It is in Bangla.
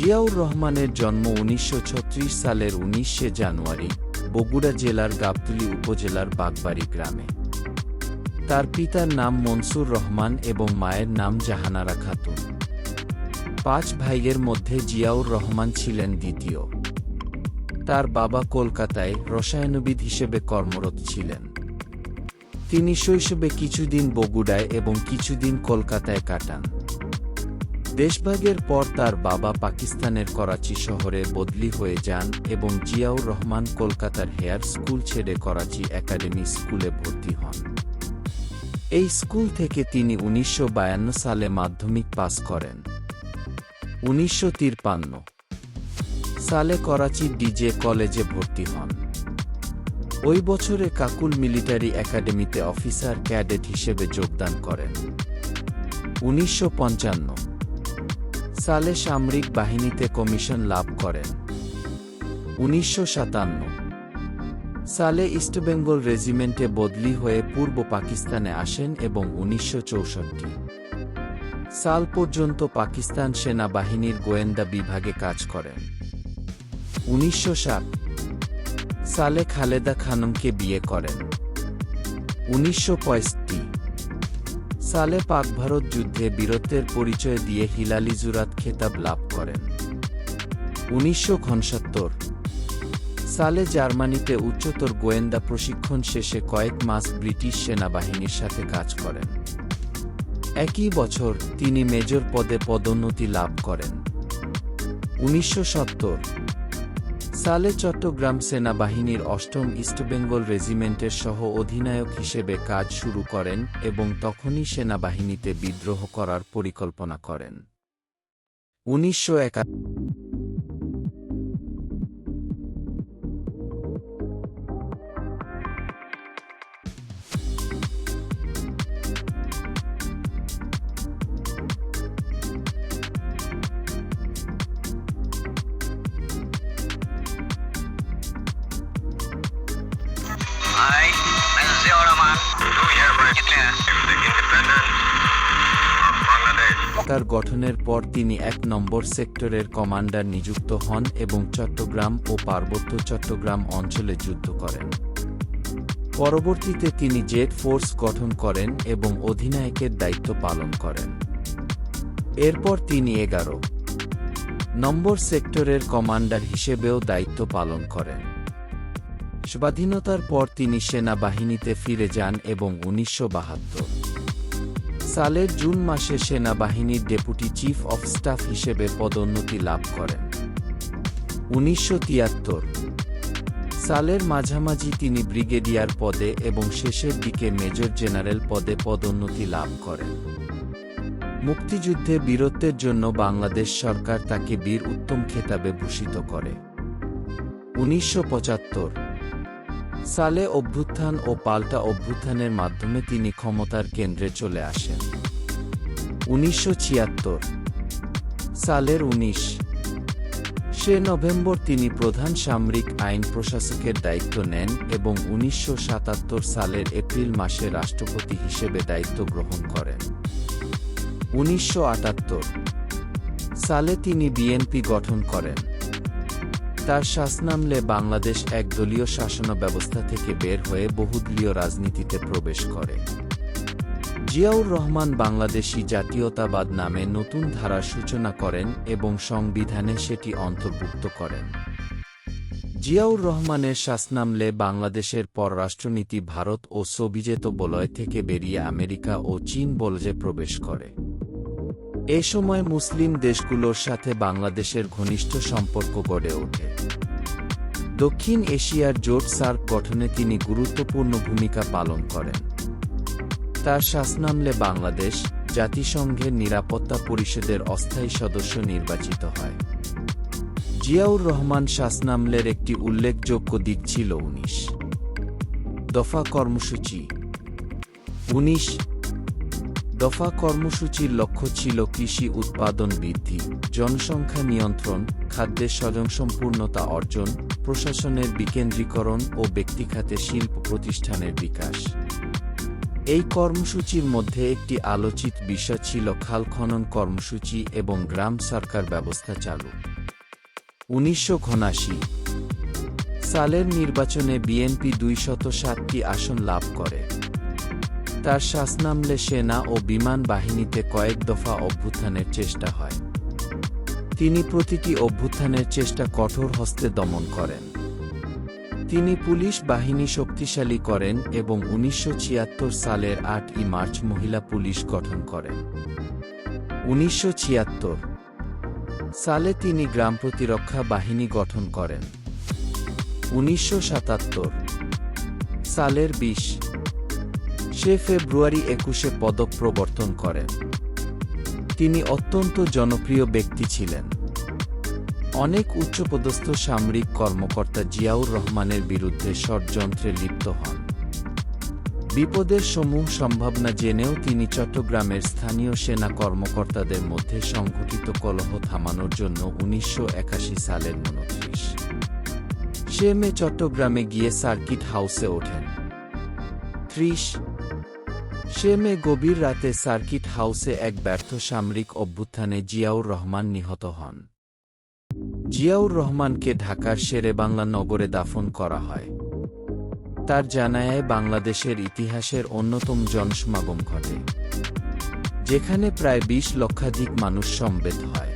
জিয়াউর রহমানের জন্ম উনিশশো ছত্রিশ সালের উনিশে জানুয়ারি বগুড়া জেলার গাবতলী উপজেলার বাগবাড়ি গ্রামে। তার পিতার নাম মনসুর রহমান এবং মায়ের নাম জাহানারা খাতুন। পাঁচ ভাইয়ের মধ্যে জিয়াউর রহমান ছিলেন দ্বিতীয়। তার বাবা কলকাতায় রসায়নবিদ হিসেবে কর্মরত ছিলেন। তিনি শৈশবে কিছুদিন বগুড়ায় এবং কিছুদিন কলকাতায় কাটান। দেশভাগের পর তার বাবা পাকিস্তানের করাচি শহরে বদলি হয়ে যান এবং জিয়াউর রহমান কলকাতার হেয়ার স্কুল ছেড়ে করাচি একাডেমি স্কুলে ভর্তি হন। এই স্কুল থেকে তিনি উনিশশো বায়ান্ন সালে মাধ্যমিক পাস করেন। উনিশশো সালে করাচি ডিজে কলেজে ভর্তি হন। ওই বছরে কাকুল মিলিটারি একাডেমিতে অফিসার ক্যাডেট হিসেবে যোগদান করেন। উনিশশো পঞ্চান্ন সালে সামরিক বাহিনীতে কমিশন লাভ করেন। উনিশশো সালে ইস্টবেঙ্গল রেজিমেন্টে বদলি হয়ে পূর্ব পাকিস্তানে আসেন এবং উনিশশো চৌষট্টি। সাল পর্যন্ত পাকিস্তান সেনাবাহিনীর গোয়েন্দা বিভাগে কাজ করেন। উনিশশো সালে খালেদা খানমকে বিয়ে করেন। উনিশশো পঁয়ষট্টি। সালে পাক ভারত যুদ্ধে বীরত্বের পরিচয় দিয়ে হিলালি জুরাত খেতাব লাভ করেন। উনিশশো সালে জার্মানিতে উচ্চতর গোয়েন্দা প্রশিক্ষণ শেষে কয়েক মাস ব্রিটিশ সেনাবাহিনীর সাথে কাজ করেন। একই বছর তিনি মেজর পদে পদোন্নতি লাভ করেন। উনিশশো সত্তর। সালে চট্টগ্রাম সেনাবাহিনীর অষ্টম ইস্টবেঙ্গল রেজিমেন্টের সহ অধিনায়ক হিসেবে কাজ শুরু করেন এবং তখনই সেনাবাহিনীতে বিদ্রোহ করার পরিকল্পনা করেন। উনিশশো একাত্তর তার গঠনের পর তিনি এক নম্বর সেক্টরের কমান্ডার নিযুক্ত হন এবং চট্টগ্রাম ও পার্বত্য চট্টগ্রাম অঞ্চলে যুদ্ধ করেন। পরবর্তীতে তিনি জেট ফোর্স গঠন করেন এবং অধিনায়কের দায়িত্ব পালন করেন। এরপর তিনি এগারো নম্বর সেক্টরের কমান্ডার হিসেবেও দায়িত্ব পালন করেন। স্বাধীনতার পর তিনি সেনাবাহিনীতে ফিরে যান এবং উনিশশো বাহাত্তর সালের জুন মাসে সেনাবাহিনীর ডেপুটি চিফ অফ স্টাফ হিসেবে পদোন্নতি লাভ করেন। উনিশশো তিয়াত্তর সালের মাঝামাঝি তিনি ব্রিগেডিয়ার পদে এবং শেষের দিকে মেজর জেনারেল পদে পদোন্নতি লাভ করেন। মুক্তিযুদ্ধে বীরত্বের জন্য বাংলাদেশ সরকার তাকে বীর উত্তম খেতাবে ভূষিত করে। উনিশশো পঁচাত্তর সালে অভ্যুত্থান ও পাল্টা অভ্যুত্থানের মাধ্যমে তিনি ক্ষমতার কেন্দ্রে চলে আসেন। উনিশশো ছিয়াত্তর সালের উনিশ। সে নভেম্বর তিনি প্রধান সামরিক আইন প্রশাসকের দায়িত্ব নেন এবং উনিশশো সাতাত্তর সালের এপ্রিল মাসে রাষ্ট্রপতি হিসেবে দায়িত্ব গ্রহণ করেন। উনিশশো আটাত্তর সালে তিনি বিএনপি গঠন করেন। তার শাসনামলে বাংলাদেশ একদলীয় শাসন ব্যবস্থা থেকে বের হয়ে বহুদলীয় রাজনীতিতে প্রবেশ করে। জিয়াউর রহমান বাংলাদেশি জাতীয়তাবাদ নামে নতুন ধারার সূচনা করেন এবং সংবিধানে সেটি অন্তর্ভুক্ত করেন। জিয়াউর রহমানের শাসনামলে বাংলাদেশের পররাষ্ট্রনীতি ভারত ও সোভিজেত বলয় থেকে বেরিয়ে আমেরিকা ও চীন বলজে প্রবেশ করে। এ সময় মুসলিম দেশগুলোর সাথে বাংলাদেশের ঘনিষ্ঠ সম্পর্ক গড়ে ওঠে। দক্ষিণ এশিয়ার জোট সার্ক গঠনে তিনি গুরুত্বপূর্ণ ভূমিকা পালন করেন। তার শাসনামলে বাংলাদেশ জাতিসংঘের নিরাপত্তা পরিষদের অস্থায়ী সদস্য নির্বাচিত হয়। জিয়াউর রহমান শাসনামলের একটি উল্লেখযোগ্য দিক ছিল উনিশ। দফা কর্মসূচি। উনিশ দফা কর্মসূচির লক্ষ্য ছিল কৃষি উৎপাদন বৃদ্ধি, জনসংখ্যা নিয়ন্ত্রণ খাদ্যের স্বয়ংসম্পূর্ণতা অর্জন, প্রশাসনের বিকেন্দ্রীকরণ ও ব্যক্তিখাতে শিল্প প্রতিষ্ঠানের বিকাশ। এই কর্মসূচির মধ্যে একটি আলোচিত বিষয় ছিল খাল খনন কর্মসূচি এবং গ্রাম সরকার ব্যবস্থা চালু। উনিশশো সালের নির্বাচনে বিএনপি দুইশত সাতটি আসন লাভ করে। তার শাসনামলে সেনা ও বিমান বাহিনীতে কয়েক দফা অভ্যুত্থানের চেষ্টা হয়। তিনি প্রতিটি অভ্যুত্থানের চেষ্টা কঠোর হস্তে দমন করেন। তিনি পুলিশ বাহিনী শক্তিশালী করেন এবং উনিশশো ছিয়াত্তর সালের আটই মার্চ মহিলা পুলিশ গঠন করেন। উনিশশো ছিয়াত্তর সালে তিনি গ্রাম প্রতিরক্ষা বাহিনী গঠন করেন। উনিশশো সাতাত্তর সালের বিশ সে ফেব্রুয়ারি একুশে পদক প্রবর্তন করেন তিনি অত্যন্ত জনপ্রিয় ব্যক্তি ছিলেন। অনেক উচ্চপদস্থ সামরিক কর্মকর্তা জিয়াউর রহমানের বিরুদ্ধে ষড়যন্ত্রে লিপ্ত হন। বিপদের সমূহ সম্ভাবনা জেনেও তিনি চট্টগ্রামের স্থানীয় সেনা কর্মকর্তাদের মধ্যে সংঘটিত কলহ থামানোর জন্য উনিশশো একাশি সালের উনত্রিশ। সে মে চট্টগ্রামে গিয়ে সার্কিট হাউসে ওঠেন। ত্রিশ সে মে গভীর রাতে সার্কিট হাউসে এক ব্যর্থ সামরিক অভ্যুত্থানে জিয়াউর রহমান নিহত হন। জিয়াউর রহমানকে ঢাকার শেরেবাংলা নগরে দাফন করা হয়। তার জানায় বাংলাদেশের ইতিহাসের অন্যতম জনসমাগম ঘটে, যেখানে প্রায় বিশ লক্ষাধিক মানুষ সমবেত হয়।